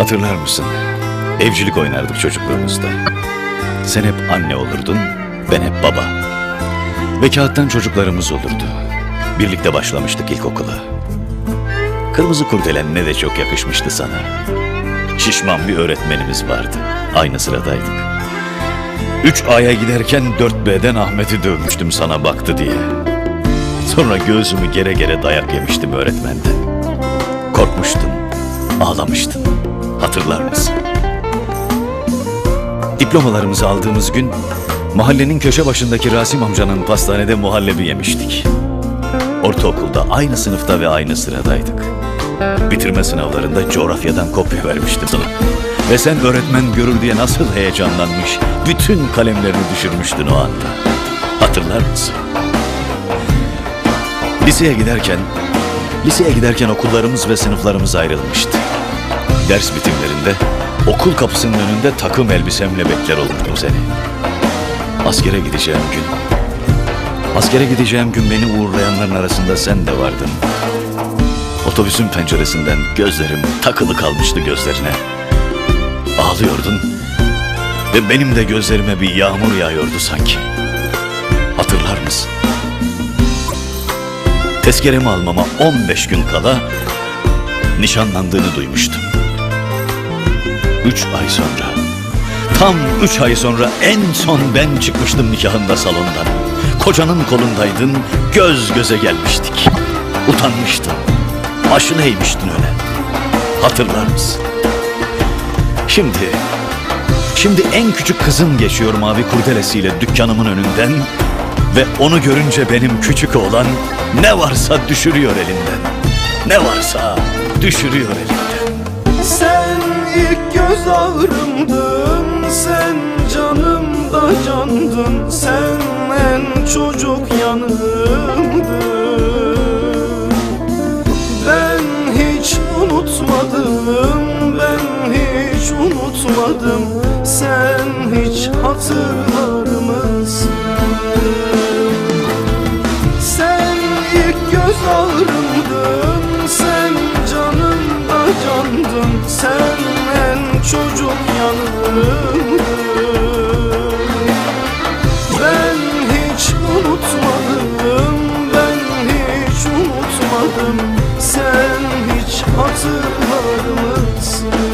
Hatırlar mısın? Evcilik oynardık çocukluğumuzda. Sen hep anne olurdun, ben hep baba. Ve kağıttan çocuklarımız olurdu. Birlikte başlamıştık ilkokula. Kırmızı kurdelen ne de çok yakışmıştı sana. Şişman bir öğretmenimiz vardı. Aynı sıradaydık. 3A'ya giderken 4B'den Ahmet'i dövmüştüm sana baktı diye. Sonra göğsümü gere gere dayak yemiştim öğretmenden. Korkmuştun, ağlamıştın. Hatırlar mısın? Diplomalarımızı aldığımız gün mahallenin köşe başındaki Rasim amcanın pastanede muhallebi yemiştik. Ortaokulda aynı sınıfta ve aynı sıradaydık. Bitirme sınavlarında coğrafyadan kopya vermiştim sana. Ve sen öğretmen görür diye nasıl heyecanlanmış, bütün kalemlerini düşürmüştün o anda. Hatırlar mısın? Liseye giderken, liseye giderken okullarımız ve sınıflarımız ayrılmıştı. Ders bitimlerinde okul kapısının önünde takım elbisemle bekler olurdum seni. Askere gideceğim gün, askere gideceğim gün beni uğurlayanların arasında sen de vardın. Otobüsün penceresinden gözlerim takılı kalmıştı gözlerine. Ağlıyordun ve benim de gözlerime bir yağmur yağıyordu sanki. Hatırlar mısın? Tezkeremi almama 15 gün kala nişanlandığını duymuştum. Üç ay sonra, tam üç ay sonra en son ben çıkmıştım nikahında salondan. Kocanın kolundaydın, göz göze gelmiştik. Utanmıştın, başını eğmiştin öyle. Hatırlar mısın? Şimdi, şimdi en küçük kızım geçiyor mavi kurdelesiyle dükkanımın önünden ve onu görünce benim küçük oğlan ne varsa düşürüyor elinden. Ne varsa düşürüyor elinden. Sen göz ağrımdın Sen canımda candın Sen en çocuk yanımdın Ben hiç unutmadım Ben hiç unutmadım Sen hiç hatırlar unutmadım Sen hiç hatırlar mısın?